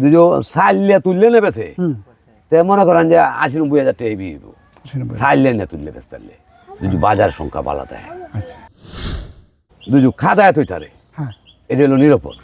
দুজো সাইলে তুললে নেবেছে তে মনে করেন যে আশি নব্বই হাজার টাকা ছিয়ানব্বই। সাইলে না তুললে বেশ তাহলে দুজো বাজার সংখ্যা বালা দেয়। আচ্ছা। দুজো খাদায় তুইতারে হ্যাঁ। এটা হলো নিরাপদ।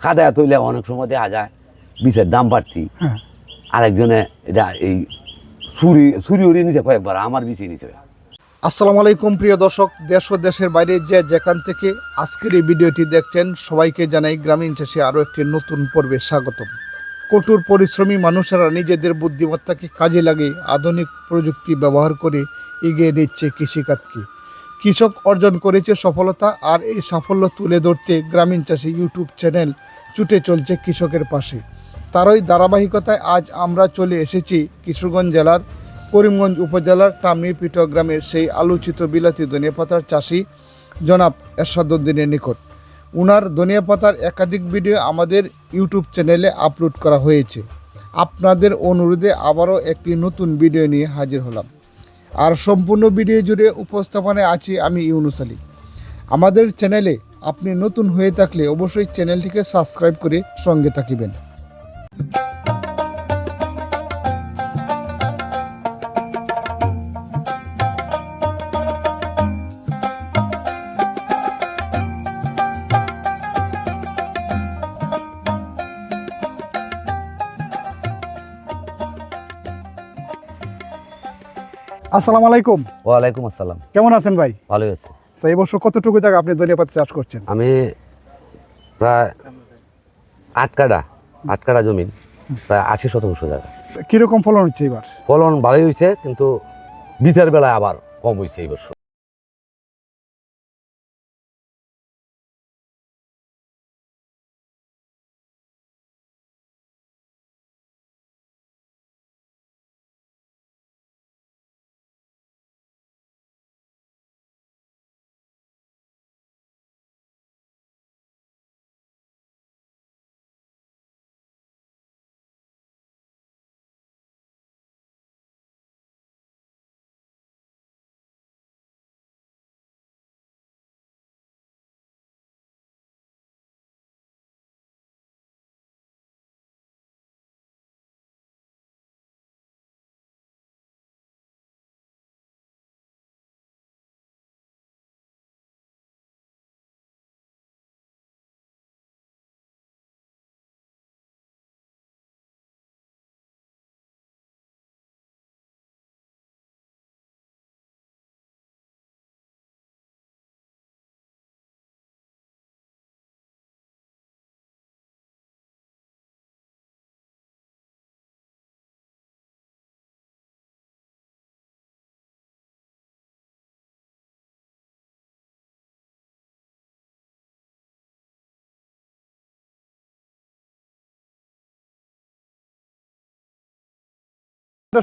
খাদায় তুইলে অনেক সময় দেখা যায় বিষের দাম বাড়তি। হ্যাঁ। আরেকজনে এটা এই ছুরি ছুরি উড়িয়ে নিছে কয়েকবার আমার বিছিয়ে নিছে। আসসালামু আলাইকুম, প্রিয় দর্শক, দেশ ও দেশের বাইরে যে যেখান থেকে আজকের এই ভিডিওটি দেখছেন, সবাইকে জানাই গ্রামীণ চাষে আরও একটি নতুন পর্বে স্বাগতম। কঠোর পরিশ্রমী মানুষেরা নিজেদের বুদ্ধিমত্তাকে কাজে লাগিয়ে আধুনিক প্রযুক্তি ব্যবহার করে এগিয়ে নিচ্ছে কৃষিকাজকে। কৃষক অর্জন করেছে সফলতা, আর এই সাফল্য তুলে ধরতে গ্রামীণ চাষি ইউটিউব চ্যানেল ছুটে চলছে কৃষকের পাশে। তারই ধারাবাহিকতায় আজ আমরা চলে এসেছি কিশোরগঞ্জ জেলার করিমগঞ্জ উপজেলার টামনিপিঠ গ্রামের সেই আলোচিত বিলাতি ধনিয়া পাতার চাষি জনাব এরশাদুদ্দিনের নিকট। উনার ধনিয়া পাতার একাধিক ভিডিও আমাদের ইউটিউব চ্যানেলে আপলোড করা হয়েছে। আপনাদের অনুরোধে আবারও একটি নতুন ভিডিও নিয়ে হাজির হলাম। আর সম্পূর্ণ ভিডিও জুড়ে উপস্থাপনায় আছি আমি ইউনুস আলী। আমাদের চ্যানেলে আপনি নতুন হয়ে থাকলে অবশ্যই চ্যানেলটিকে সাবস্ক্রাইব করে সঙ্গে থাকিবেন। আসসালামু আলাইকুম। ওয়ালাইকুম আসসালাম। কেমন আছেন ভাই? ভালোই আছে। তো এই বছর কতটুকু জায়গা আপনি ধনিয়া পাতা চাষ করছেন? আমি প্রায় আট কাটা আট কাটা জমি প্রায় আশি শতাংশ জায়গা। কীরকম ফলন হচ্ছে এবার ফলন ভালোই হয়েছে কিন্তু বিচার বেলায় আবার কম হয়েছে এই বছর।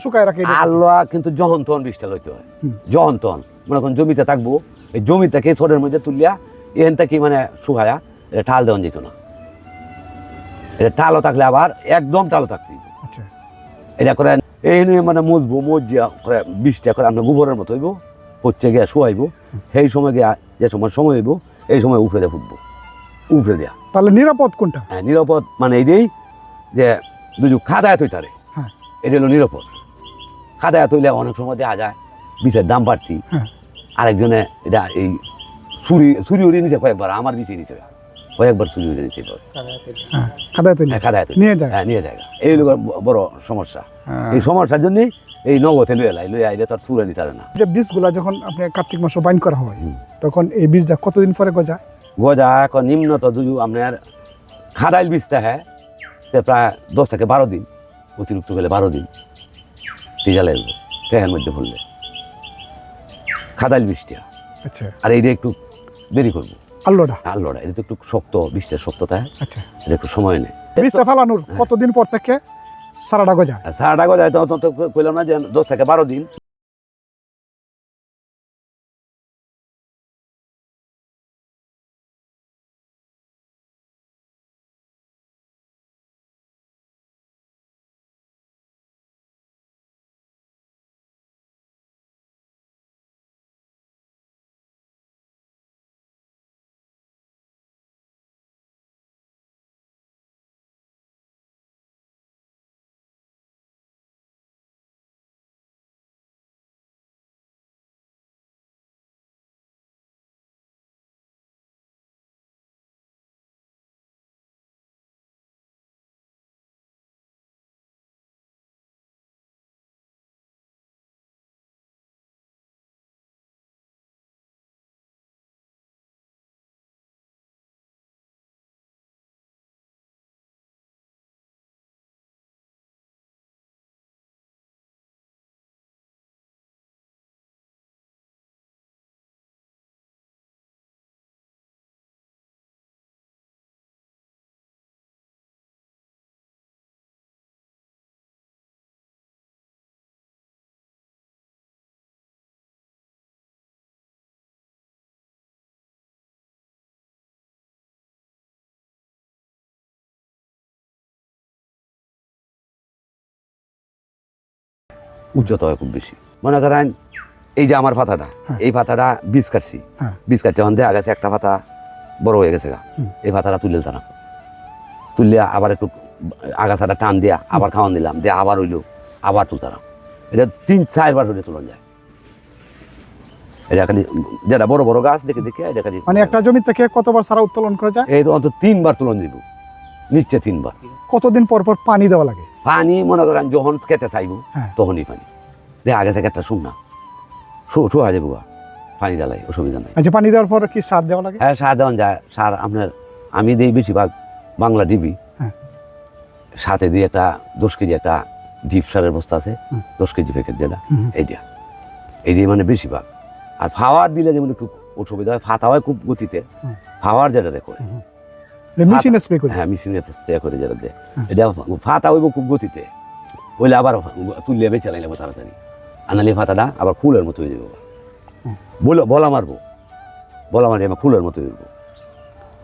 শুকায় রাখে আল্লাহ কিন্তু লইতে হয়। মনে করেন জমিতে থাকব এই জমি থেকে ছোটের মধ্যে তুলিয়া এখান থেকে মানে শুকায়া এটা ঠাল দেওয়া যেত না। এটা থাকলে আবার একদম থাকতে আচ্ছা। এটা করে এই নিয়ে মানে মজবো মজিয়া করে করে আপনার গোবরের মতো হইব হচ্ছে গিয়া শুয়াইব। সেই সময় গিয়া যে সময় সময় হইব এই সময় উপরে দিয়ে ফুটবো। উপরে দেয়া। তাহলে নিরাপদ কোনটা? হ্যাঁ নিরাপদ মানে এই যে দুজু খাদায় তৈতারে হ্যাঁ। এটা হলো নিরাপদ। খাদায় তৈলে অনেক সময় দেখা যায় বিষের দাম বাড়তি। হ্যাঁ। আরেকজনে এটা এই ছুরি ছুরি উড়িয়ে নিছে কয়েকবার আমার বিছিয়ে নিছে। কয়েকবার ছুরি উড়িয়ে নিছে হ্যাঁ খাদায় হ্যাঁ, খাদায় তৈলে। নিয়ে যায়। হ্যাঁ নিয়ে যায়। এই হলো বড় সমস্যা। এই সমস্যার জন্যই এই নগদে লুয়ে লাই লুয়ে আইলে তার চুরে নিতে পারে না। যে বীজগুলা যখন আপনি কার্তিক মাসে বাইন করা হয় তখন এই বীজটা কতদিন পরে গজা? গজা এখন নিম্নত দুজু আপনার খাদাইল বীজটা হ্যাঁ প্রায় দশ থেকে বারো দিন অতিরিক্ত গেলে বারো দিন। টিকা লাগবে মধ্যে ভরলে খাদাল বীজটা আচ্ছা। আর এইটা একটু দেরি করব। আল্লোডা আল্লোডা এটা তো একটু শক্ত বৃষ্টির শক্ত থাকে আচ্ছা। এটা একটু সময় নেই বৃষ্টি ফেলানোর কতদিন পর থেকে সারাটা গজায়? সারাটা গজায় তো তো কইলাম না যে দশ থেকে বারো দিন। উচ্চতা হয় খুব বেশি। মনে করেন এই যে আমার পাতাটা হ্যাঁ। এই পাতাটা বীজ কাটছি। হ্যাঁ। বীজ কাটতে যখন দেখা গেছে একটা পাতা বড় হয়ে গেছে গা। এই পাতাটা তুলে তারা তুললে আবার একটু আগাছাটা টান দিয়া আবার খাওয়ান দিলাম দিয়ে আবার হইল আবার তুলতারাম এটা তিন চারবার হলে তুলন যায়। এটা খালি যেটা বড় বড় গাছ দেখে দেখে এটা খালি মানে একটা জমি থেকে কতবার সারা উত্তোলন করা যায়? এই তো অন্তত তিনবার তুলন দিব। নিচ্ছে তিনবার। কতদিন পর পর পানি দেওয়া লাগে? পানি মনে করেন যখন খেতে চাইব হ্যাঁ। তখনই পানি। দে আগে থেকে একটা শুন না শু শোয়া যাব গা। পানি জ্বালাই অসুবিধা নাই। আচ্ছা পানি দেওয়ার পর কি সার দেওয়া লাগে? হ্যাঁ সার দেওয়া যায়। সার আপনার আমি দিই বেশিরভাগ বাংলা ডিবি হ্যাঁ। সাথে দিয়ে একটা দশ কেজি একটা ডিপ সারের বস্তা আছে দশ কেজি প্যাকেট যেটা। এইটা। এইটাই মানে বেশিরভাগ। আর ফাওয়ার দিলে যেমন একটু অসুবিধা হয় ফাতা হয় খুব গতিতে। ফাওয়ার যেটা রেখো মেশিনে স্প্রে করি। হ্যাঁ মেশিনে স্প্রে করে যেটা দেয়। এটা ফাতা হইব খুব গতিতে। ওইলে আবার তুললে বেঁচে লাইলে তাড়াতাড়ি। আনালি ফাতাটা আবার ফুলের মতো হয়ে যাবে। বলো বলা মারবো। বলা মারি আমার ফুলের মতো হয়ে যাব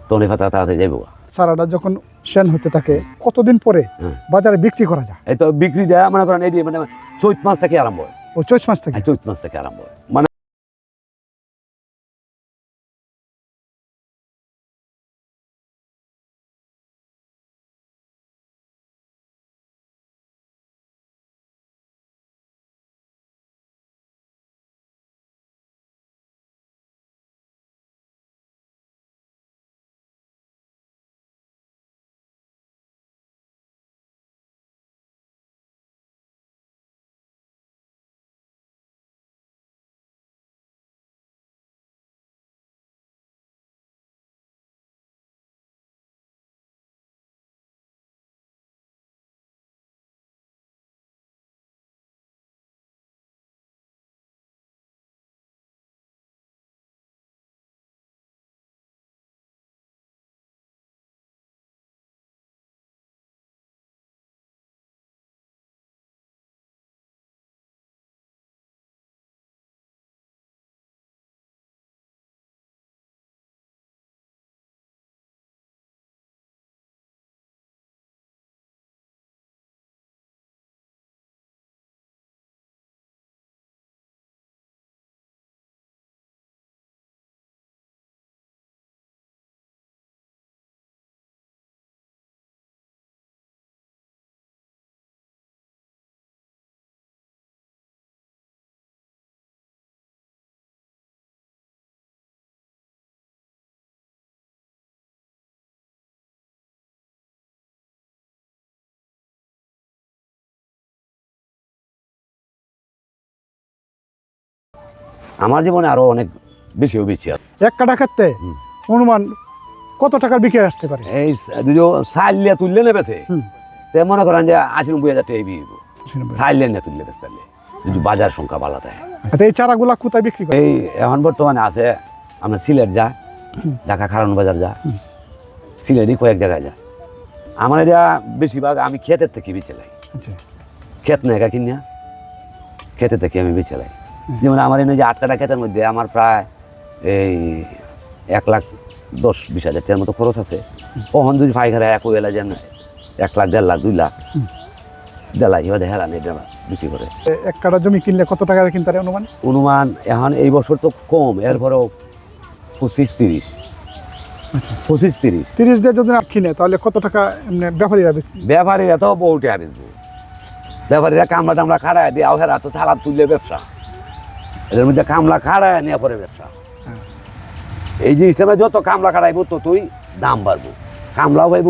তখন এই ফাতা তাড়াতাড়ি যাইবো সারাটা যখন সেন হতে থাকে কতদিন পরে হ্যাঁ। বাজারে বিক্রি করা যায়? এই তো বিক্রি দেয় মনে করেন এই মানে চৈত মাস থেকে আরম্ভ হয়। ও চৈত মাস থেকে? চৈত মাস থেকে আরম্ভ হয়। মানে আমার জীবনে আরও অনেক বেশিও বেশি এক কাটা ক্ষেত্রে। অনুমান কত টাকার বিক্রি আসতে পারে? এই সাইলিয়া তুললে নেবেছে। তে মনে করেন যে আশি নব্বই হাজার টাকা বিয়ে সাইলিয়া নিয়ে তুললে যদি বাজার সংখ্যা ভালো থাকে। আচ্ছা, এই চারাগুলা কোথায় বিক্রি করে এই এখন বর্তমানে আছে আমরা সিলেট যা ঢাকা খারান বাজার যা সিলেটই কয়েক জায়গায় যা আমার এটা বেশিরভাগ আমি ক্ষেতের থেকে বেঁচে লাই। আচ্ছা। ক্ষেত না একা কিনিয়া ক্ষেতের থেকে আমি বেঁচে লাই। যেমন আমার এনে যে আট কাটা ক্ষেতের মধ্যে আমার প্রায় এই এক লাখ দশ বিশ হাজার টাকার মতো খরচ আছে। কখন যদি ফাইখারা এক এলা যেন এক লাখ দেড় লাখ দুই লাখ দেলাই এবার হেরান এটা বিক্রি করে। এক কাটা জমি কিনলে কত টাকা কিনতে পারে অনুমান? অনুমান এখন এই বছর তো কম এরপরেও পঁচিশ তিরিশ। আচ্ছা। পঁচিশ তিরিশ। তিরিশ দিয়ে যদি না কিনে তাহলে কত টাকা এমনি ব্যাপারীরা ব্যাপারীরা তো বহু টাকা বেচবো ব্যাপারীরা কামলা টামলা খাড়ায় দিয়ে হেরা তো থালা তুললে ব্যবসা। এর মধ্যে কামলা খাড়ায় নিয়ে পরে ব্যবসা হ্যাঁ। এই জিনিসটা যত কামলা খাড়াইবো ততই দাম বাড়বো কামলাও পাইবো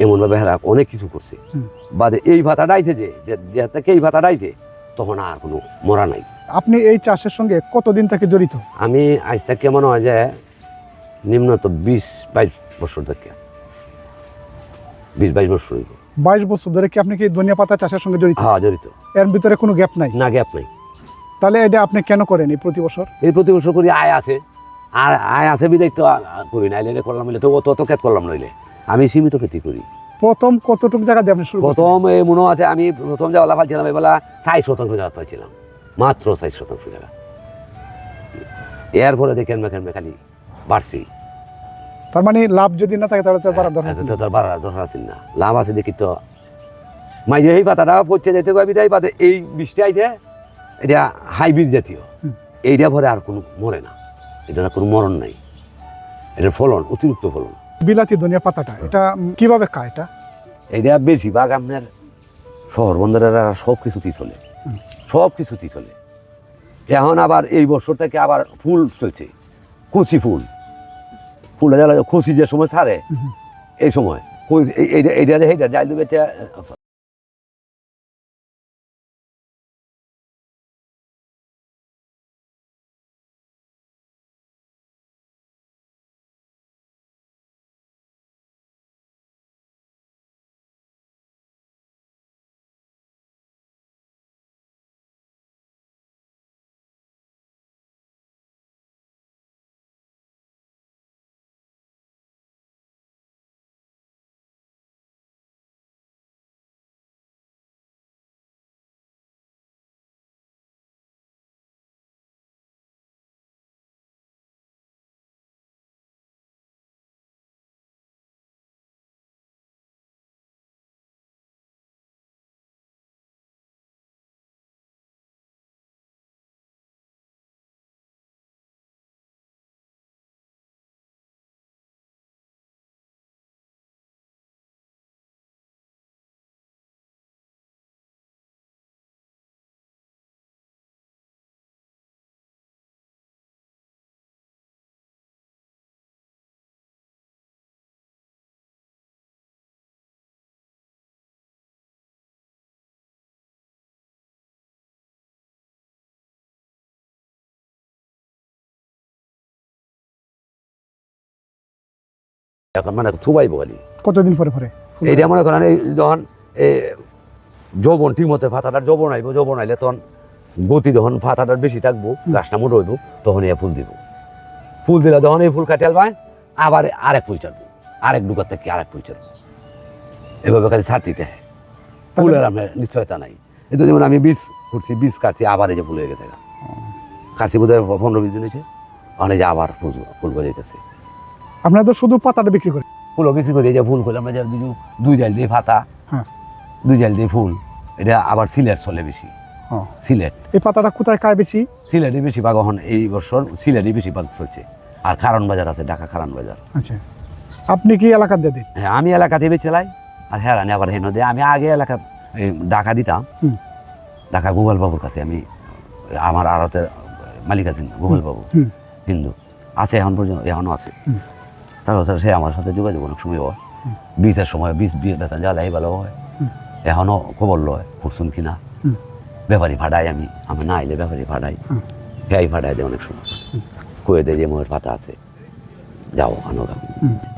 এমনভাবে হেরা অনেক কিছু করছে। বাদে এই ভাতা ডাইছে যে যে- থেকে এই ভাতা ডাইছে তখন আর কোনো মরা নাই। আপনি এই চাষের সঙ্গে কতদিন থেকে জড়িত? আমি আজ থেকে মনে হয় যে নিম্নত বিশ বাইশ বছর থেকে। বিশ বাইশ বছর বাইশ বছর ধরে কি আপনি কি ধনিয়া পাতা চাষের সঙ্গে জড়িত? হ্যাঁ জড়িত। এর ভিতরে কোনো গ্যাপ নাই? না গ্যাপ নাই। তাহলে এটা আপনি কেন করেন এই প্রতি বছর? এই প্রতি বছর করি আয় আছে। আর আয় আছে বিদায় তো করি না করলাম তো অত অত ক্ষেত করলাম নইলে আমি সীমিত খেতি করি। প্রথম কতটুকু জায়গা দিয়ে আপনি শুরু প্রথম এই মনে আছে আমি প্রথম যে ওলা পাইছিলাম এবেলা ষাট শতাংশ জায়গা পাইছিলাম। মাত্র ষাট শতাংশ জায়গা। এর পরে দেখেন মেখান মেখালি বাড়ছি। তার মানে লাভ যদি না থাকে তাহলে তো বাড়ার দরকার তো বাড়ার দরকার আছে না। লাভ আছে দেখি তো। মাইজে এই পাতাটা পচে যেতে কয় বিদায় পাতে এই বৃষ্টি আইছে এটা হাইব্রিড জাতীয়। এইটা পরে আর কোনো মরে না। এটা কোনো মরণ নাই। এটার ফলন অতিরিক্ত ফলন। বিলাতি ধনিয়া পাতাটা এটা কীভাবে খায় এটা? এটা বেশিরভাগ আপনার শহর বন্দরের সব কিছুতেই চলে। সব কিছুতেই চলে। এখন আবার এই বছর থেকে আবার ফুল চলছে কচি ফুল। ফুলের খুশি যে সময় ছাড়ে এই সময়। এই- এইটা এইটা এইটা যাই দেবে এখন মানে থুবাই বলি কতদিন পরে পরে? এইটা মনে করেন এই যখন এ যৌবন ঠিক মতো ফাতাটার যৌবন আইব যৌবন আইলে তখন গতি যখন ফাতাটার বেশি থাকব গাছটা মোটো হইব তখন এ ফুল দিব। ফুল দিলে যখন এই ফুল কাটিয়াল পায় আবার আরেক ফুল ছাড়বো আরেক ডুকার থেকে আরেক ফুল ছাড়বো এভাবে খালি ছাড় দিতে হয়। ফুলের আপনার নিশ্চয়তা নাই। এই তো যেমন আমি বীজ ফুটছি বীজ কাটছি আবার এই যে ফুল হয়ে গেছে। কাটছি বোধ হয় পনেরো বিশ দিন হয়েছে। অনেক আবার ফুল ফুল গজাইতেছে। আপনারা তো শুধু পাতাটা বিক্রি করেন। ফুলও বিক্রি করি এই যে ফুল করলাম যে দুই- দুই জাল দিয়ে পাতা হ্যাঁ। দুই জাল দিয়ে ফুল এটা আবার সিলেট চলে বেশি। সিলেট। এই পাতাটা কোথায় খায় বেশি? সিলেটে বেশিরভাগ এখন এই বছর সিলেটে বেশিরভাগ চলছে। আর খারণ বাজার আছে ঢাকা খারণ বাজার। আচ্ছা। আপনি কি এলাকার দিয়ে দিন? হ্যাঁ আমি এলাকাতে চালাই আর হেরানি আবার হেন দিয়ে। আমি আগে এলাকা ঢাকা দিতাম। ঢাকা গোপাল বাবুর কাছে আমি আমার আড়তের মালিক আছেন গোপাল বাবু হিন্দু। আছে এখন পর্যন্ত এখনও আছে। তারপর সে আমার সাথে যোগাযোগ অনেক সময় হয়। বীজের সময় বীজ বেতন জ্বালাই ভালো হয়। এখনও খবর লয় ফুরসুন কিনা। না ব্যাপারী ফাটাই আমি আমি না আইলে ব্যাপারী ভাড়াই ফেয়াই ভাড়াই দেয় অনেক সময়। কয়ে দেয় যে মোয়ের পাতা আছে। যাও ওখানে।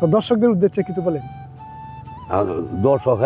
তো দর্শকদের উদ্দেশ্যে কিছু বলেন? দর্শক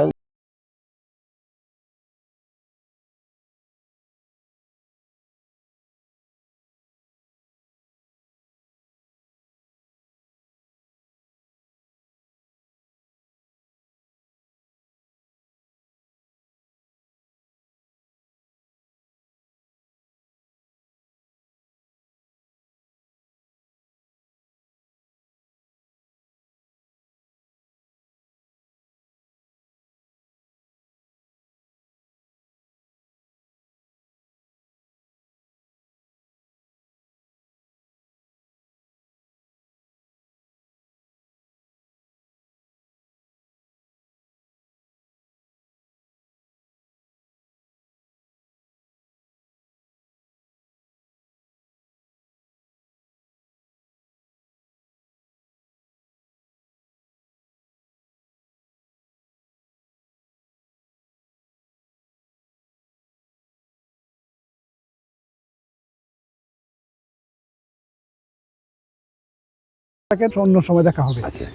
থাকেন অন্য সময় দেখা হবে। আচ্ছা।